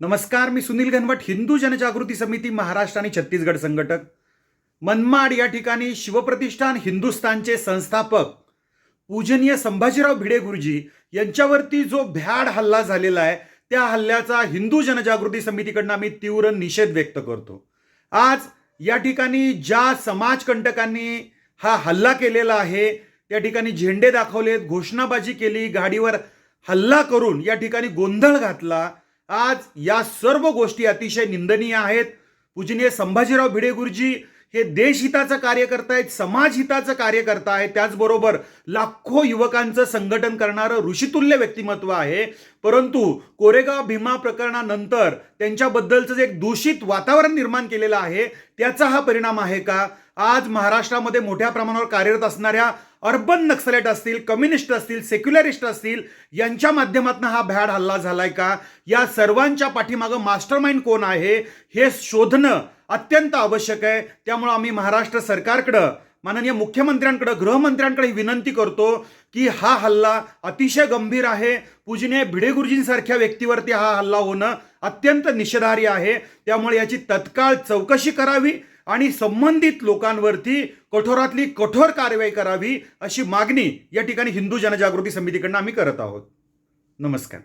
नमस्कार मी सुनील घनवट हिंदू जनजागृती समिती महाराष्ट्र आणि छत्तीसगड संघटक. मनमाड या ठिकाणी शिवप्रतिष्ठान हिंदुस्थानचे संस्थापक पूजनीय संभाजीराव भिडे गुरुजी यांच्यावरती जो भ्याड हल्ला झालेला आहे त्या हल्ल्याचा हिंदू जनजागृती समितीकडनं आम्ही तीव्र निषेध व्यक्त करतो. आज या ठिकाणी ज्या समाजकंटकांनी हा हल्ला केलेला आहे त्या ठिकाणी झेंडे दाखवलेत घोषणाबाजी केली गाडीवर हल्ला करून या ठिकाणी गोंधळ घातला आज या सर्व गोष्टी अतिशय निंदनीय आहेत. पूजनीय संभाजीराव भिडे गुरुजी हे देशहिताचं कार्य करतायत समाजहिताचं कार्य करतायत त्याचबरोबर लाखो युवकांचं संघटन करणारं ऋषितुल्य व्यक्तिमत्व आहे. परंतु कोरेगाव भीमा प्रकरणानंतर त्यांच्याबद्दलचं जे एक दूषित वातावरण निर्माण केलेलं आहे त्याचा हा परिणाम आहे का? आज महाराष्ट्रामध्ये मोठ्या प्रमाणावर कार्यरत असणाऱ्या अर्बन नक्सलेट असतील कम्युनिस्ट असतील सेक्युलरिस्ट असतील यांच्या माध्यमातून हा भ्याड हल्ला झालाय का? या सर्वांच्या पाठीमागं मास्टरमाइंड कोण आहे? हे शोधणं अत्यंत आवश्यक आहे. त्यामुळं आम्ही महाराष्ट्र सरकारकडं माननीय मुख्यमंत्र्यांकडं गृहमंत्र्यांकडे ही विनंती करतो की हा हल्ला अतिशय गंभीर आहे. पूजनीय भिडे गुरुजींसारख्या व्यक्तीवरती हा हल्ला होणं अत्यंत निषेधार्य आहे. त्यामुळे याची तत्काळ चौकशी करावी. आणि संबंधित लोकांवरती कठोरातली कठोर कारवाई करावी अशी मागणी या ठिकाणी हिंदू जनजागृती समितीकडनं आम्ही करत आहोत. नमस्कार.